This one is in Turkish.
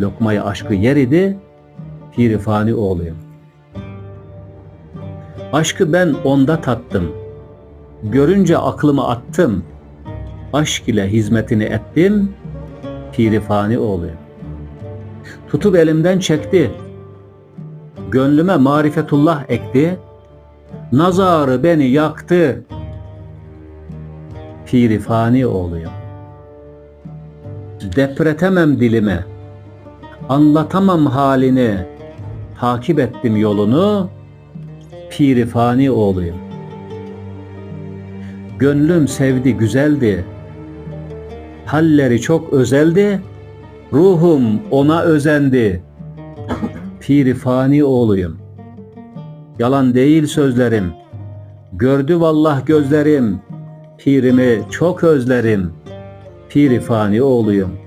Lokmayı aşkı yer idi, piri fani oğluyum. Aşkı ben onda tattım. Görünce aklımı attım. Aşk ile hizmetini ettim. Piri fani oğluyum. Tutup elimden çekti. Gönlüme marifetullah ekti. Nazarı beni yaktı. Piri fani oğluyum. Depretemem dilime. Anlatamam halini. Takip ettim yolunu. Piri fani oğluyum. Gönlüm sevdi güzeldi. Halleri çok özeldi. Ruhum ona özendi. Piri fani oğluyum. Yalan değil sözlerim. Gördü vallah gözlerim. Pirimi çok özlerim. Piri fani oğluyum.